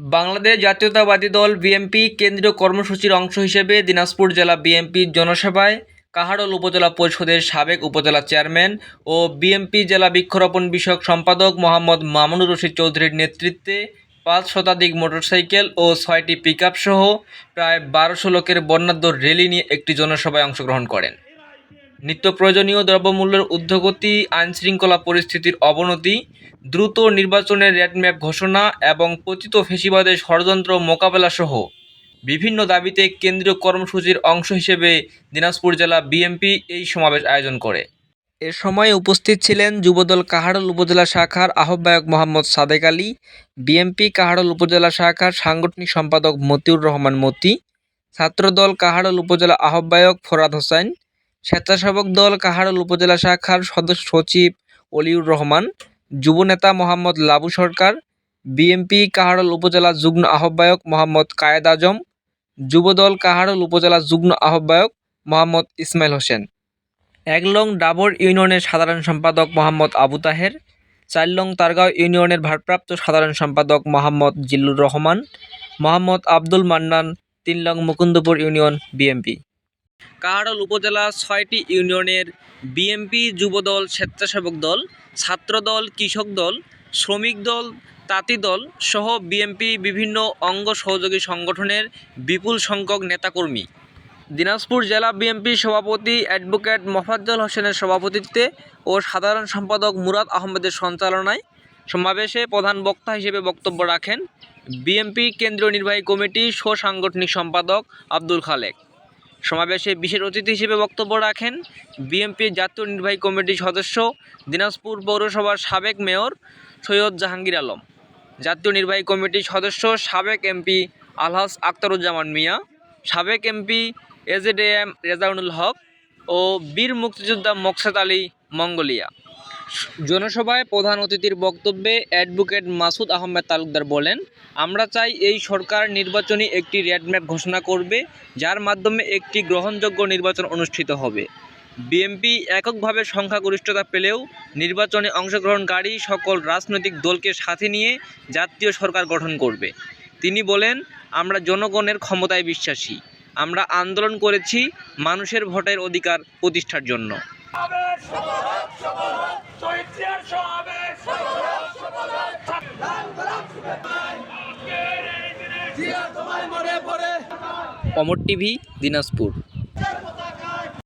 বাংলাদেশ জাতীয়তাবাদী দল বিএনপি কেন্দ্রীয় কর্মসূচির অংশ হিসেবে দিনাজপুর জেলা বিএনপির জনসভায় কাহারোল উপজেলা পরিষদের সাবেক উপজেলা চেয়ারম্যান ও বিএনপি জেলা বৃক্ষরোপণ বিষয়ক সম্পাদক মোহাম্মদ মামুনুর রশিদ চৌধুরীর নেতৃত্বে পাঁচ শতাধিক মোটরসাইকেল ও ছয়টি পিকআপ সহ প্রায় বারোশো লোকের বর্ণাঢ্য র্যালি নিয়ে একটি জনসভায় অংশগ্রহণ করেন। নিত্য প্রয়োজনীয় দ্রব্যমূল্যের ঊর্ধ্বগতি, আইনশৃঙ্খলা পরিস্থিতির অবনতি, দ্রুত নির্বাচনের রেডম্যাপ ঘোষণা এবং পতিত ফেসিবাদের ষড়যন্ত্র মোকাবেলা সহ বিভিন্ন দাবিতে কেন্দ্রীয় কর্মসূচির অংশ হিসেবে দিনাজপুর জেলা বিএনপি এই সমাবেশ আয়োজন করে। এ সময় উপস্থিত ছিলেন যুবদল কাহারোল উপজেলা শাখার আহ্বায়ক মোহাম্মদ সাদেক আলী বিএনপি কাহারোল উপজেলা শাখার সাংগঠনিক সম্পাদক মতিউর রহমান মতি, ছাত্রদল কাহারোল উপজেলা আহ্বায়ক ফরাদ হোসেন স্বেচ্ছাসেবক দল কাহারোল উপজেলা শাখার সদস্য সচিব অলিউর রহমান যুবনেতা মোহাম্মদ লাবু সরকার বিএনপি কাহারোল উপজেলা যুগ্ম আহ্বায়ক মোহাম্মদ কায়েদ আজম যুবদল কাহারোল উপজেলা যুগ্ম আহ্বায়ক মোহাম্মদ ইসমাইল হোসেন। এক লং ডাবর ইউনিয়নের সাধারণ সম্পাদক মোহাম্মদ আবু তাহের চার লং তারগাঁও ইউনিয়নের ভারপ্রাপ্ত সাধারণ সম্পাদক মোহাম্মদ জিল্লুর রহমান, মোহাম্মদ আব্দুল মান্নান তিন লং মুকুন্দপুর ইউনিয়ন বিএমপি। কাহারোল উপজেলা ছয়টি ইউনিয়নের বিএমপি যুবদল, স্বেচ্ছাসেবক দল, ছাত্রদল, কৃষক দল, শ্রমিক দল, তাঁতি দল সহ বিএমপি বিভিন্ন অঙ্গ সহযোগী সংগঠনের বিপুল সংখ্যক নেতাকর্মী। দিনাজপুর জেলা বিএনপির সভাপতি অ্যাডভোকেট মোফাজ্জল হোসেনের সভাপতিত্বে ও সাধারণ সম্পাদক মুরাদ আহমেদের সঞ্চালনায় সমাবেশে প্রধান বক্তা হিসেবে বক্তব্য রাখেন বিএনপি কেন্দ্রীয় নির্বাহী কমিটির স্ব-সাংগঠনিক সম্পাদক আব্দুল খালেক। সমাবেশে বিশেষ অতিথি হিসেবে বক্তব্য রাখেন বিএনপির জাতীয় নির্বাহী কমিটির সদস্য, দিনাজপুর পৌরসভার সাবেক মেয়র সৈয়দ জাহাঙ্গীর আলম, জাতীয় নির্বাহী কমিটির সদস্য সাবেক এমপি আলহাস আক্তারুজ্জামান মিয়া, সাবেক এমপি এজেডএম রেজাউনুল হক ও বীর মুক্তিযোদ্ধা মকসাদ আলী মঙ্গোলিয়া। জনসভায় প্রধান অতিথির বক্তব্যে অ্যাডভোকেট মাসুদ আহমেদ তালুকদার বলেন, আমরা চাই এই সরকার নির্বাচনী একটি রেডম্যাপ ঘোষণা করবে, যার মাধ্যমে একটি গ্রহণযোগ্য নির্বাচন অনুষ্ঠিত হবে। বিএনপি এককভাবে সংখ্যাগরিষ্ঠতা পেলেও নির্বাচনে অংশগ্রহণকারী সকল রাজনৈতিক দলকে সাথে নিয়ে জাতীয় সরকার গঠন করবে। তিনি বলেন, আমরা জনগণের ক্ষমতায় বিশ্বাসী। আমরা আন্দোলন করেছি মানুষের ভোটের অধিকার প্রতিষ্ঠার জন্য। অমর টিভি দিনাজপুর।